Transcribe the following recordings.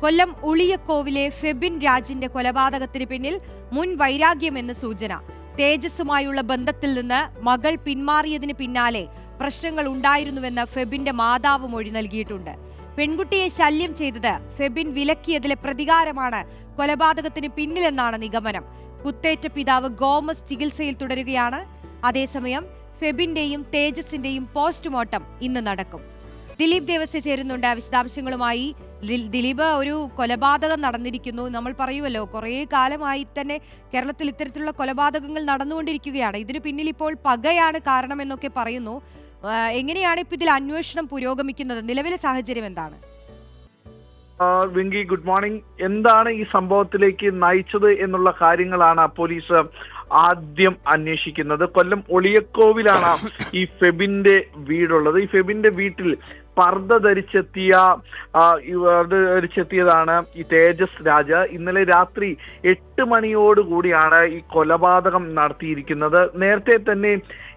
കൊല്ലം ഉളിയക്കോവിലെ ഫെബിൻ രാജിന്റെ കൊലപാതകത്തിന് പിന്നിൽ മുൻ വൈരാഗ്യമെന്ന് സൂചന. തേജസ്സുമായുള്ള ബന്ധത്തിൽ നിന്ന് മകൾ പിന്മാറിയതിന് പിന്നാലെ പ്രശ്നങ്ങൾ ഉണ്ടായിരുന്നുവെന്ന് ഫെബിന്റെ മാതാവ് മൊഴി നൽകിയിട്ടുണ്ട്. പെൺകുട്ടിയെ ശല്യം ചെയ്തത് ഫെബിൻ വിലക്കിയതിലെ പ്രതികാരമാണ് കൊലപാതകത്തിന് പിന്നിലെന്നാണ് നിഗമനം. കുത്തേറ്റ പിതാവ് ഗോമസ് ചികിത്സയിൽ തുടരുകയാണ്. അതേസമയം ഫെബിന്റെയും തേജസിന്റെയും പോസ്റ്റ്മോർട്ടം ഇന്ന് നടക്കും. ദിലീപ് ദേവസ്യ ചേരുന്നുണ്ട്. വിശദാംശങ്ങളുമായി ദിലീപ് ഒരു കൊലപാതകം നടന്നിരിക്കുന്നു. നമ്മൾ പറയുമല്ലോ കുറേ കാലമായി തന്നെ കേരളത്തിൽ ഇത്തരത്തിലുള്ള കൊലപാതകങ്ങൾ നടന്നുകൊണ്ടിരിക്കുകയാണ്. ഇതിന് പിന്നിൽ ഇപ്പോൾ പകയാണ് കാരണമെന്നൊക്കെ പറയുന്നു. എങ്ങനെയാണ് ഇപ്പൊ ഇതിൽ അന്വേഷണം പുരോഗമിക്കുന്നത്? നിലവിലെ സാഹചര്യം എന്താണ്? വിങ്കി ഗുഡ് മോർണിംഗ്. എന്താണ് ഈ സംഭവത്തിലേക്ക് നയിച്ചത് എന്നുള്ള കാര്യങ്ങളാണ് പോലീസ് ആദ്യം അന്വേഷിക്കുന്നത്. കൊല്ലം ഒളിയക്കോവിലാണ് ഈ ഫെബിന്റെ വീടുള്ളത്. ഈ ഫെബിന്റെ വീട്ടിൽ പർദ്ദ ധരിച്ചെത്തിയ ധരിച്ചെത്തിയതാണ് ഈ തേജസ് രാജ. ഇന്നലെ രാത്രി എട്ട് മണിയോടുകൂടിയാണ് ഈ കൊലപാതകം നടത്തിയിരിക്കുന്നത്. നേരത്തെ തന്നെ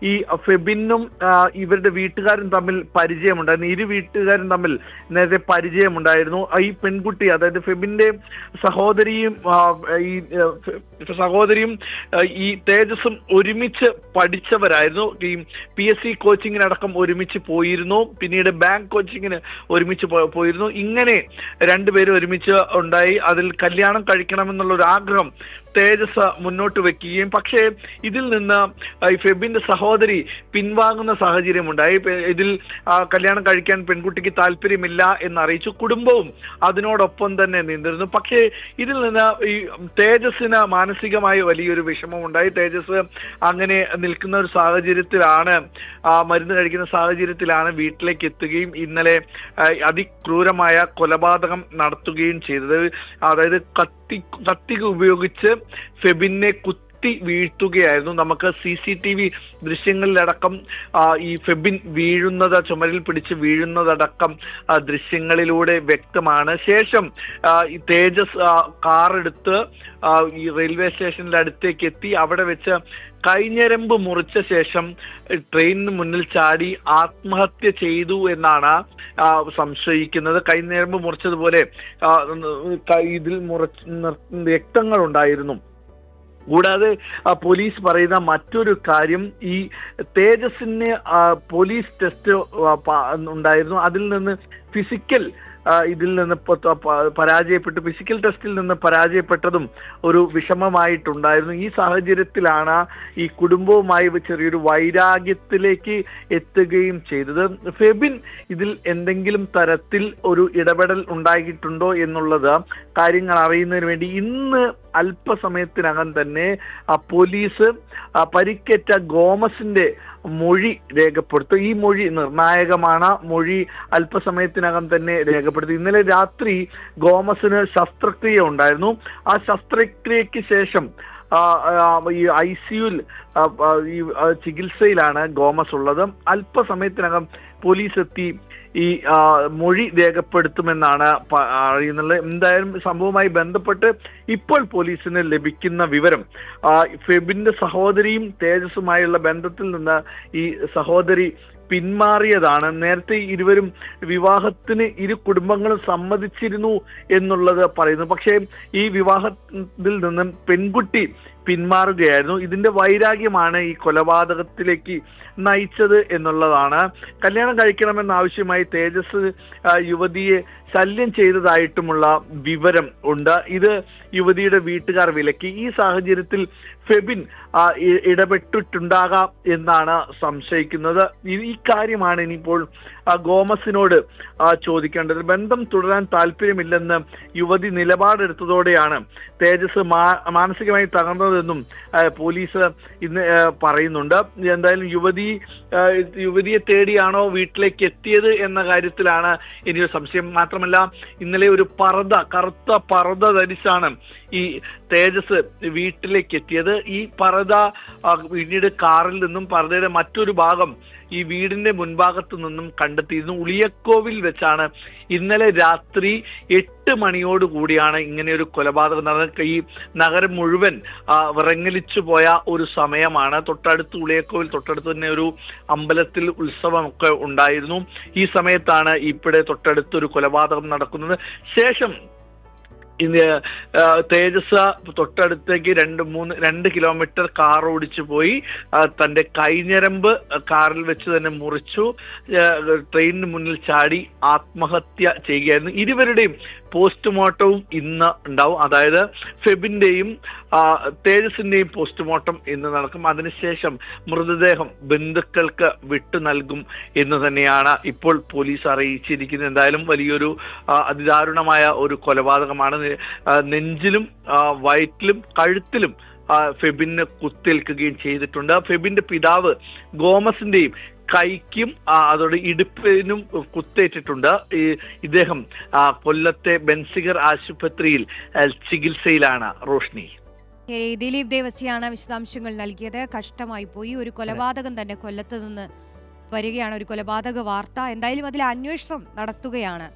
ഈ ഫെബിനും ഇവരുടെ വീട്ടുകാരും തമ്മിൽ പരിചയമുണ്ടായിരുന്നു ഇരു വീട്ടുകാരും തമ്മിൽ നേരത്തെ പരിചയമുണ്ടായിരുന്നു. ഈ പെൺകുട്ടി അതായത് ഫെബിന്റെ സഹോദരിയും ഈ സഹോദരിയും ഈ തേജസും ഒരുമിച്ച് പഠിച്ചവരായിരുന്നു. ഈ പി എസ് സി കോച്ചിങ്ങിനടക്കം ഒരുമിച്ച് പോയിരുന്നു. പിന്നീട് ബാങ്ക് കോച്ചിങ്ങിന് ഒരുമിച്ച് പോയിരുന്നു. ഇങ്ങനെ രണ്ടുപേരും ഒരുമിച്ച് ഉണ്ടായി. അതിൽ കല്യാണം കഴിക്കണമെന്നുള്ള ഒരു ആഗ്രഹം തേജസ് മുന്നോട്ട് വെക്കുകയും. പക്ഷേ ഇതിൽ നിന്ന് ഈ ഫെബിന്റെ സഹോദരി പിൻവാങ്ങുന്ന സാഹചര്യം ഉണ്ടായി ഇതിൽ കല്യാണം കഴിക്കാൻ പെൺകുട്ടിക്ക് താല്പര്യമില്ല എന്ന് അറിയിച്ചു കുടുംബവും അതിനോടൊപ്പം തന്നെ നിന്നിരുന്നു. പക്ഷേ ഇതിൽ നിന്ന് ഈ തേജസ്സിന് മാനസികമായി വലിയൊരു വിഷമം ഉണ്ടായി തേജസ് അങ്ങനെ നിൽക്കുന്ന ഒരു സാഹചര്യത്തിലാണ് മരുന്ന് കഴിക്കുന്ന സാഹചര്യത്തിലാണ് വീട്ടിലേക്ക് എത്തുകയും ഇന്നലെ അതിക്രൂരമായ കൊലപാതകം നടത്തുകയും ചെയ്തത്. അതായത് കത്തി കത്തി ഉപയോഗിച്ച് ഫെബിനെ കുത്തി വീഴ്ത്തുകയായിരുന്നു. നമുക്ക് സി സി ടി വി ദൃശ്യങ്ങളിലടക്കം ഈ ഫെബിൻ വീഴുന്നത് ചുമരിൽ പിടിച്ച് വീഴുന്നതടക്കം ദൃശ്യങ്ങളിലൂടെ വ്യക്തമാണ്. ശേഷം ഈ തേജസ് കാർ എടുത്ത് ഈ റെയിൽവേ സ്റ്റേഷനിൽ അടുത്തേക്ക് എത്തി അവിടെ വെച്ച് കൈഞ്ഞരമ്പ് മുറിച്ച ശേഷം ട്രെയിനിന് മുന്നിൽ ചാടി ആത്മഹത്യ ചെയ്തു എന്നാണ് സംശയിക്കുന്നത്. കൈഞ്ഞരമ്പ് മുറിച്ചതുപോലെ ഇതിൽ മുറ രക്തങ്ങൾ ഉണ്ടായിരുന്നു കൂടാതെ പോലീസ് പറയുന്ന മറ്റൊരു കാര്യം ഈ തേജസിന് പോലീസ് ടെസ്റ്റ് ഉണ്ടായിരുന്നു. അതിൽ നിന്ന് ഫിസിക്കൽ ഇതിൽ നിന്ന് പരാജയപ്പെട്ടു ഫിസിക്കൽ ടെസ്റ്റിൽ നിന്ന് പരാജയപ്പെട്ടതും ഒരു വിഷമമായിട്ടുണ്ടായിരുന്നു. ഈ സാഹചര്യത്തിലാണ് ഈ കുടുംബവുമായി ചെറിയൊരു വൈരാഗ്യത്തിലേക്ക് എത്തുകയും ചെയ്തത്. ഫെബിൻ ഇതിൽ എന്തെങ്കിലും തരത്തിൽ ഒരു ഇടപെടൽ ഉണ്ടായിട്ടുണ്ടോ എന്നുള്ളത് കാര്യങ്ങൾ അറിയുന്നതിന് വേണ്ടി ഇന്ന് അല്പസമയത്തിനകം തന്നെ പോലീസ് പരിക്കേറ്റ ഗോമസിന്റെ മൊഴി രേഖപ്പെടുത്തും. ഈ മൊഴി നിർണായകമാണ്. മൊഴി അല്പസമയത്തിനകം തന്നെ രേഖപ്പെടുത്തി. ഇന്നലെ രാത്രി ഗോമസിന് ശസ്ത്രക്രിയ ഉണ്ടായിരുന്നു. ആ ശസ്ത്രക്രിയയ്ക്ക് ശേഷം ഈ ഐ സിയുൽ ഈ ചികിത്സയിലാണ് ഗോമസ് ഉള്ളത്. അല്പസമയത്തിനകം പോലീസ് എത്തി ഈ മൊഴി രേഖപ്പെടുത്തുമെന്നാണ് അറിയുന്നത്. എന്തായാലും സംഭവവുമായി ബന്ധപ്പെട്ട് ഇപ്പോൾ പോലീസിന് ലഭിക്കുന്ന വിവരം ഫെബിന്റെ സഹോദരിയും തേജസുമായുള്ള ബന്ധത്തിൽ നിന്ന് ഈ സഹോദരി പിന്മാറിയതാണ്. നേരത്തെ ഇരുവരും വിവാഹത്തിന് ഇരു കുടുംബങ്ങളും സമ്മതിച്ചിരുന്നു എന്നുള്ളത് പറയുന്നു. പക്ഷേ ഈ വിവാഹത്തിൽ നിന്നും പെൺകുട്ടി പിന്മാറുകയായിരുന്നു. ഇതിന്റെ വൈരാഗ്യമാണ് ഈ കൊലപാതകത്തിലേക്ക് നയിച്ചത് എന്നുള്ളതാണ്. കല്യാണം കഴിക്കണമെന്നാവശ്യമായി തേജസ് യുവതിയെ ശല്യം ചെയ്തതായിട്ടുമുള്ള വിവരം ഉണ്ട്. ഇത് യുവതിയുടെ വീട്ടുകാർ വിലക്കി. ഈ സാഹചര്യത്തിൽ ഫെബിൻ ഇടപെട്ടിട്ടുണ്ടാകാം എന്നാണ് സംശയിക്കുന്നത്. ഈ- കാര്യമാണ് ഇനിയിപ്പോൾ ഗോമസിനോട് ചോദിക്കേണ്ടത്. ബന്ധം തുടരാൻ താല്പര്യമില്ലെന്ന് യുവതി നിലപാടെടുത്തതോടെയാണ് തേജസ് മാനസികമായി തകർന്നതെന്നും ആ, പോലീസ് ഇന്ന് പറയുന്നുണ്ട്. എന്തായാലും യുവതി യുവതിയെ തേടിയാണോ വീട്ടിലേക്ക് എത്തിയത് എന്ന കാര്യത്തിലാണ് ഇനിയൊരു സംശയം. മാത്രമല്ല ഇന്നലെ ഒരു പറത കറുത്ത പറത ധരിച്ചാണ് ഈ തേജസ് വീട്ടിലേക്ക് എത്തിയത്. ഈ പറത പിന്നീട് കാറിൽ നിന്നും പറതയുടെ മറ്റൊരു ഭാഗം ഈ വീടിന്റെ മുൻഭാഗത്തു നിന്നും കണ്ടെത്തിയിരുന്നു. ഉളിയക്കോവിൽ വെച്ചാണ് ഇന്നലെ രാത്രി എട്ട് മണിയോട് കൂടിയാണ് ഇങ്ങനെ ഒരു കൊലപാതകം നടന്നത്. ഈ നഗരം മുഴുവൻ വിറങ്ങലിച്ചു പോയ ഒരു സമയമാണ്. തൊട്ടടുത്ത് ഉളിയക്കോവിൽ തൊട്ടടുത്ത് തന്നെ ഒരു അമ്പലത്തിൽ ഉത്സവമൊക്കെ ഉണ്ടായിരുന്നു. ഈ സമയത്താണ് ഇവിടെ തൊട്ടടുത്ത് ഒരു കൊലപാതകം നടക്കുന്നത്. ശേഷം തേജസ് തൊട്ടടുത്തേക്ക് രണ്ട് മൂന്ന് രണ്ട് കിലോമീറ്റർ കാർ ഓടിച്ചു പോയി. തന്റെ കൈഞ്ഞരമ്പ് കാറിൽ വെച്ച് തന്നെ മുറിച്ചു. ട്രെയിനിന് മുന്നിൽ ചാടി ആത്മഹത്യ ചെയ്യുകയായിരുന്നു. ഇരുവരുടെയും പോസ്റ്റ്മോർട്ടവും ഇന്ന് ഉണ്ടാവും. അതായത് ഫെബിന്റെയും തേജസിന്റെയും പോസ്റ്റ്മോർട്ടം ഇന്ന് നടക്കും. അതിനുശേഷം മൃതദേഹം ബന്ധുക്കൾക്ക് വിട്ടു നൽകും എന്ന് തന്നെയാണ് ഇപ്പോൾ പോലീസ് അറിയിച്ചിരിക്കുന്നത്. എന്തായാലും വലിയൊരു അതിദാരുണമായ ഒരു കൊലപാതകമാണ്. നെഞ്ചിലും വയറ്റിലും കഴുത്തിലും ഫെബിന് കുത്തേൽക്കുകയും ചെയ്തിട്ടുണ്ട്. ഫെബിന്റെ പിതാവ് ഗോമസിന്റെയും കൈക്കും അതോട് ഇടുപ്പിനും കുത്തേറ്റിട്ടുണ്ട്. ഈ ഇദ്ദേഹം കൊല്ലത്തെ ബെൻസിഗർ ആശുപത്രിയിൽ ചികിത്സയിലാണ് റോഷ്നി. ദിലീപ് ദേവസിയാണ് വിശദാംശങ്ങൾ നൽകിയത്. കഷ്ടമായി പോയി. ഒരു കൊലപാതകം തന്നെ കൊല്ലത്ത് നിന്ന് വരികയാണ്. ഒരു കൊലപാതക വാർത്ത. എന്തായാലും അതിൽ അന്വേഷണം നടത്തുകയാണ്.